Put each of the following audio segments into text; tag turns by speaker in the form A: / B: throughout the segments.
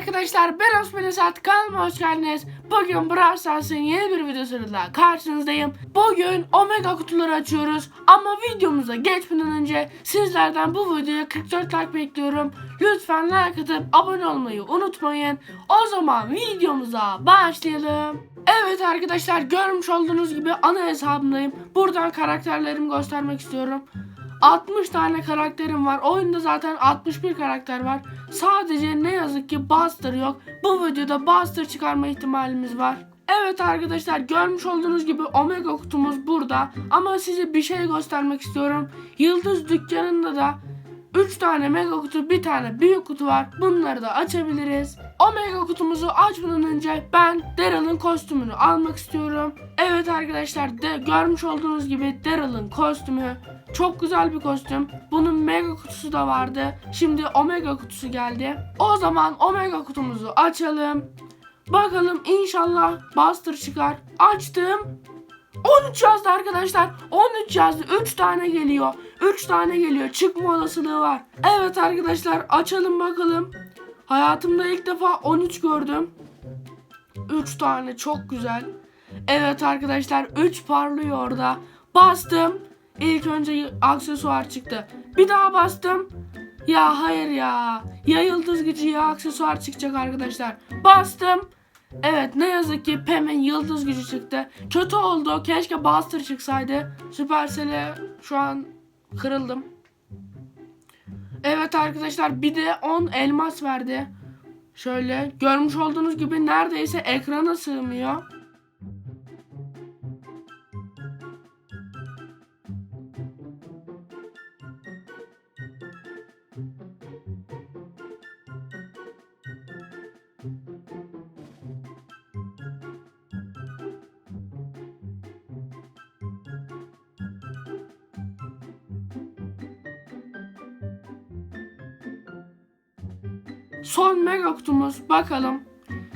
A: arkadaşlar ben Osman Esat kanalıma hoş geldiniz. Bugün Brawl Stars'ın yeni bir videosuyla karşınızdayım. Bugün Omega kutuları açıyoruz. Ama videomuza geçmeden önce sizlerden bu videoya 44 like bekliyorum. Lütfen like atıp abone olmayı unutmayın. O zaman videomuza başlayalım. Evet arkadaşlar görmüş olduğunuz gibi ana hesabımdayım. Buradan karakterlerimi göstermek istiyorum. 60 tane karakterim var. Oyunda zaten 61 karakter var. Sadece ne yazık ki Buster yok. Bu videoda Buster çıkarma ihtimalimiz var. Evet arkadaşlar görmüş olduğunuz gibi Omega kutumuz burada. Ama size bir şey göstermek istiyorum. Yıldız dükkanında da 3 tane mega kutu bir tane büyük kutu var. Bunları da açabiliriz. Omega kutumuzu açmadan önce ben Daryl'ın kostümünü almak istiyorum. Evet arkadaşlar de görmüş olduğunuz gibi Daryl'ın kostümü çok güzel bir kostüm. Bunun mega kutusu da vardı. Şimdi omega kutusu geldi. O zaman omega kutumuzu açalım. Bakalım inşallah Buster çıkar. Açtım. 13 yazdı arkadaşlar. 13 yazdı. 3 tane geliyor. 3 tane geliyor. Çıkma olasılığı var. Evet arkadaşlar açalım bakalım. Hayatımda ilk defa 13 gördüm. 3 tane çok güzel. Evet arkadaşlar 3 parlıyor orada. Bastım. İlk önce aksesuar çıktı. Bir daha bastım. Ya hayır ya. Ya yıldız gücü ya aksesuar çıkacak arkadaşlar. Bastım. Evet ne yazık ki Pem'in yıldız gücü çıktı. Kötü oldu. Keşke Buster çıksaydı. Supercell'e şu an kırıldım. Evet arkadaşlar bir de 10 elmas verdi. Şöyle görmüş olduğunuz gibi neredeyse ekrana sığmıyor. Son mega kutumuz bakalım.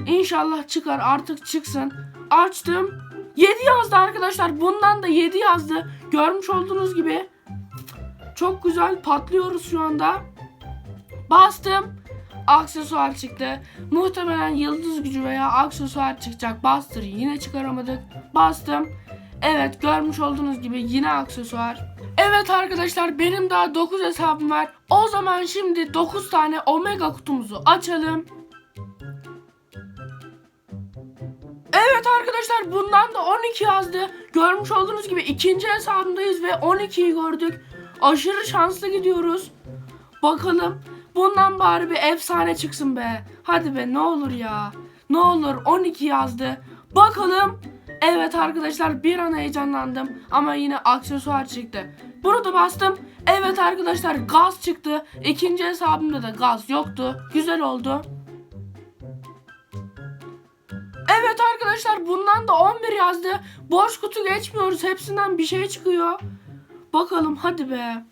A: İnşallah çıkar artık çıksın. Açtım. 7 yazdı arkadaşlar. Bundan da 7 yazdı. Görmüş olduğunuz gibi. Çok güzel patlıyoruz şu anda. Bastım. Aksesuar çıktı. Muhtemelen yıldız gücü veya aksesuar çıkacak. Buster'ı yine çıkaramadık. Bastım. Evet görmüş olduğunuz gibi yine aksesuar. Evet arkadaşlar benim daha 9 hesabım var. O zaman şimdi 9 tane omega kutumuzu açalım. Evet arkadaşlar bundan da 12 yazdı. Görmüş olduğunuz gibi ikinci hesabımdayız ve 12'yi gördük. Aşırı şanslı gidiyoruz. Bakalım bundan bari bir efsane çıksın be. Hadi be ne olur ya. Ne olur 12 yazdı. Bakalım. Evet arkadaşlar bir an heyecanlandım ama yine aksesuar çıktı. Bunu da bastım. Evet arkadaşlar gaz çıktı. İkinci hesabımda da gaz yoktu. Güzel oldu. Evet arkadaşlar bundan da 11 yazdı. Boş kutu geçmiyoruz. Hepsinden bir şey çıkıyor. Bakalım hadi be.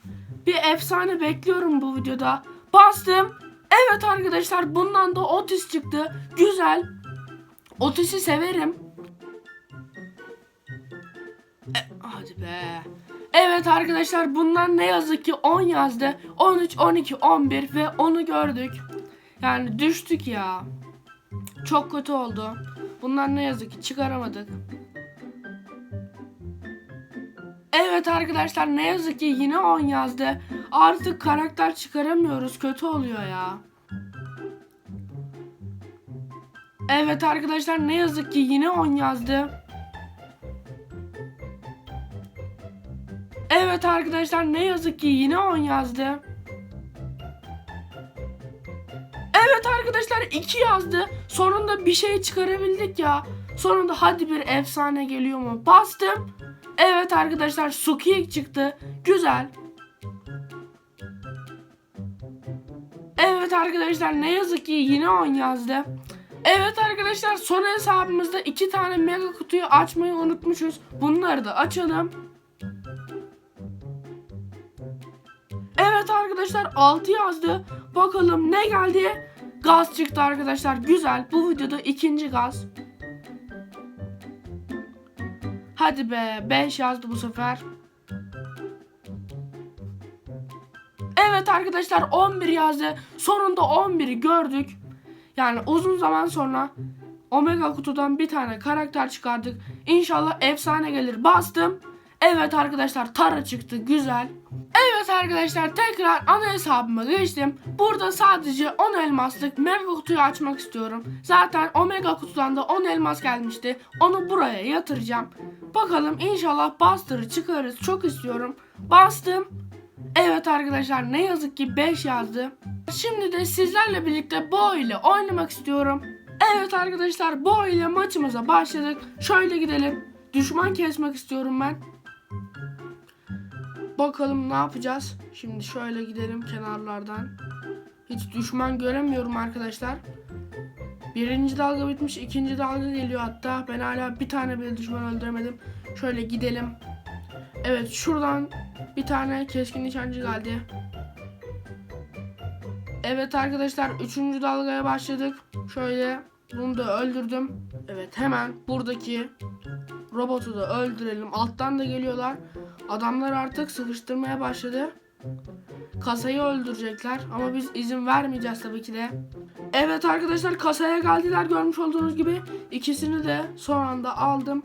A: Bir efsane bekliyorum bu videoda. Bastım. Evet arkadaşlar bundan da Otis çıktı. Güzel. Otis'i severim. E, hadi be. Evet arkadaşlar bundan ne yazık ki 10 yazdı. 13, 12, 11 ve 10'u gördük. Yani düştük ya. Çok kötü oldu. Bundan ne yazık ki çıkaramadık. Evet arkadaşlar ne yazık ki yine 10 yazdı. Artık karakter çıkaramıyoruz. Kötü oluyor ya. Evet arkadaşlar ne yazık ki yine 10 yazdı. Evet arkadaşlar ne yazık ki yine 10 yazdı. Evet arkadaşlar 2 yazdı. Sonunda bir şey çıkarabildik ya. Sonunda hadi bir efsane geliyor mu? Bastım. Evet arkadaşlar Suki çıktı. Güzel. Evet arkadaşlar ne yazık ki yine 10 yazdı. Evet arkadaşlar son hesabımızda iki tane mega kutuyu açmayı unutmuşuz. Bunları da açalım. Evet arkadaşlar 6 yazdı. Bakalım ne geldi? Gaz çıktı arkadaşlar. Güzel. Bu videoda ikinci gaz. Hadi be 5 yazdı bu sefer. Evet arkadaşlar 11 yazdı. Sonunda 11'i gördük. Yani uzun zaman sonra Omega kutudan bir tane karakter çıkardık. İnşallah efsane gelir. Bastım. Evet arkadaşlar Tara çıktı. Güzel. Evet arkadaşlar tekrar ana hesabıma geçtim. Burada sadece 10 elmaslık mega kutuyu açmak istiyorum. Zaten omega kutudan da 10 elmas gelmişti. Onu buraya yatıracağım. Bakalım inşallah Buster'ı çıkarız. Çok istiyorum. Bastım. Evet arkadaşlar ne yazık ki 5 yazdı. Şimdi de sizlerle birlikte Bo ile oynamak istiyorum. Evet arkadaşlar Bo ile maçımıza başladık. Şöyle gidelim. Düşman kesmek istiyorum ben. Bakalım ne yapacağız. Şimdi şöyle gidelim kenarlardan. Hiç düşman göremiyorum arkadaşlar. Birinci dalga bitmiş, ikinci dalga geliyor hatta. Ben hala bir tane bile düşman öldüremedim. Şöyle gidelim. Evet şuradan bir tane keskin nişancı geldi. Evet arkadaşlar üçüncü dalgaya başladık. Şöyle bunu da öldürdüm. Evet hemen buradaki robotu da öldürelim. Alttan da geliyorlar. Adamlar artık sıkıştırmaya başladı. Kasayı öldürecekler ama biz izin vermeyeceğiz tabii ki de. Evet arkadaşlar kasaya geldiler görmüş olduğunuz gibi. İkisini de son anda aldım.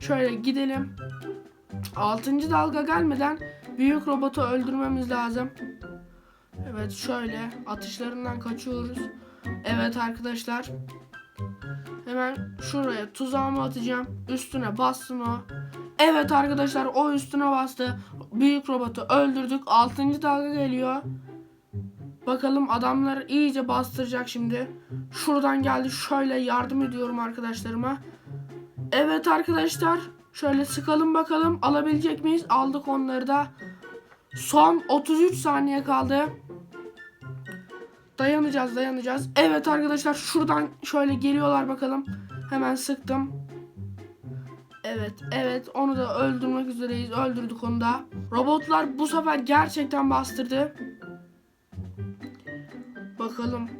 A: Şöyle gidelim. Altıncı dalga gelmeden büyük robotu öldürmemiz lazım. Evet şöyle atışlarından kaçıyoruz. Evet arkadaşlar. Hemen şuraya tuzağımı atacağım. Üstüne bassın o. Evet arkadaşlar o üstüne bastı. Büyük robotu öldürdük. Altıncı dalga geliyor. Bakalım adamlar iyice bastıracak şimdi. Şuradan geldi. Şöyle yardım ediyorum arkadaşlarıma. Evet arkadaşlar. Şöyle sıkalım bakalım. Alabilecek miyiz? Aldık onları da. Son 33 saniye kaldı. Dayanacağız dayanacağız. Evet arkadaşlar şuradan şöyle geliyorlar bakalım. Hemen sıktım. Evet evet onu da öldürmek üzereyiz. Öldürdük onu da. Robotlar bu sefer gerçekten bastırdı. Bakalım.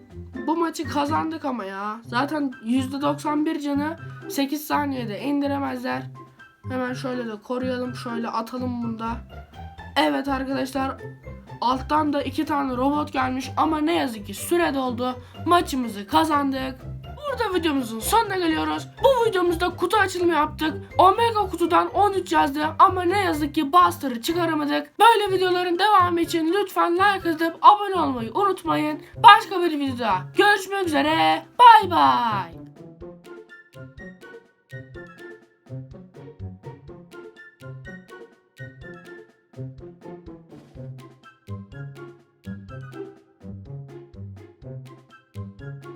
A: Bu maçı kazandık ama ya. Zaten %91 canı 8 saniyede indiremezler. Hemen şöyle de koruyalım. Şöyle atalım bunu da. Evet arkadaşlar. Alttan da iki tane robot gelmiş ama ne yazık ki süre doldu. Maçımızı kazandık. Burada videomuzun sonuna geliyoruz. Bu videomuzda kutu açılımı yaptık. Omega kutudan 13 yazdı ama ne yazık ki Buster'ı çıkaramadık. Böyle videoların devamı için lütfen like atıp abone olmayı unutmayın. Başka bir videoda görüşmek üzere. Bay bay.